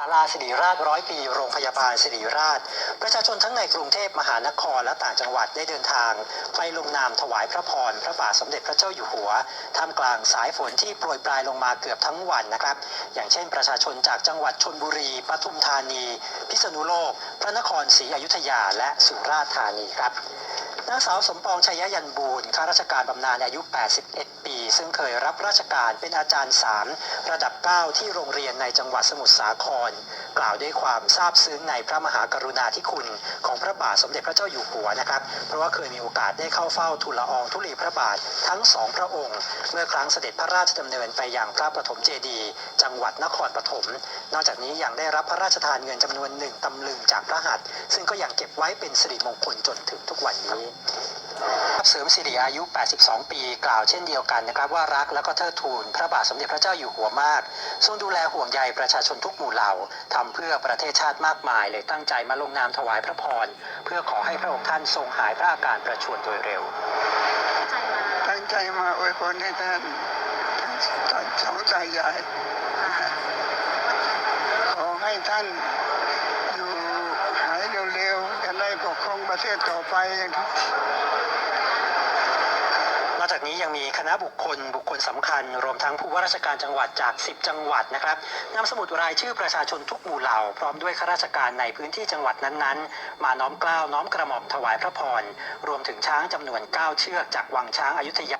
ศาลาสิริราชร้อยปี โรงพยาบาลสิริราช ประชาชนทั้งในกรุงเทพมหานครและต่างจังหวัดได้เดินทาง ไปลงนามถวายพระพร พระบาทสมเด็จพระเจ้าอยู่หัวท่ามกลางสายฝนที่โปรยปลายลงมาเกือบทั้งวันนะครับ อย่างเช่น ประชาชนจากจังหวัดชนบุรีปทุมธานี พิษณุโลก พระนครศรีอยุธยาและสุราษฎร์ธานีครับ นางสาวสมปองชัยยันบูรณ์ข้าราชการบำนาญอายุ 81 ปี ซึ่งเคยรับราชการเป็นอาจารย์3ระดับ 9 ที่โรงเรียนในจังหวัดสมุทรสาคร กล่าวด้วยความซาบซึ้งในพระมหากรุณาธิคุณ ของพระบาทสมเด็จพระเจ้าอยู่หัวนะครับ เพราะว่าเคยมีโอกาสได้เข้าเฝ้าทูลละอองธุลีพระบาททั้งสองพระองค์ เมื่อครั้งเสด็จพระราชดำเนินไปยังพระปฐมเจดีย์จังหวัดนครปฐม นอกจากนี้ยังได้รับพระราชทานเงินจำนวนหนึ่งตำลึงจากพระหัตถ์ซึ่งก็ยังเก็บไว้เป็นสิริมงคลจนถึงทุกวันนี้เสริมสิริอายุ 82 ปี กล่าวเช่นเดียวกันนะครับว่ารักและก็เทิดทูน พระบาทสมเด็จพระเจ้าอยู่หัวมาก ทรงดูแลห่วงใยประชาชนทุกหมู่เหล่าทำเพื่อประเทศชาติมากมาย เลยตั้งใจมาลงนามถวายพระพร เพื่อขอให้พระองค์ท่านทรงหายพระอาการประชวรโดยเร็ว ตั้งใจมาอวยพรให้ท่านทั้งสองตายายขอให้ท่านอยู่หายเร็วๆจะได้ป กครองประเทศต่อไปนอกจากนี้ยังมีคณะบุคคลบุคคลสำคัญ รวมทั้งผู้ว่าราชการจังหวัดจาก 10 จังหวัดนะครับนำสมุดรายชื่อประชาชนทุกหมู่เหล่า พร้อมด้วยข้าราชการในพื้นที่จังหวัดนั้นๆ มาน้อมเกล้าวน้อมกระหม่อมถวายพระพร รวมถึงช้างจำนวน 9 เชือกจากวังช้างอายุทยา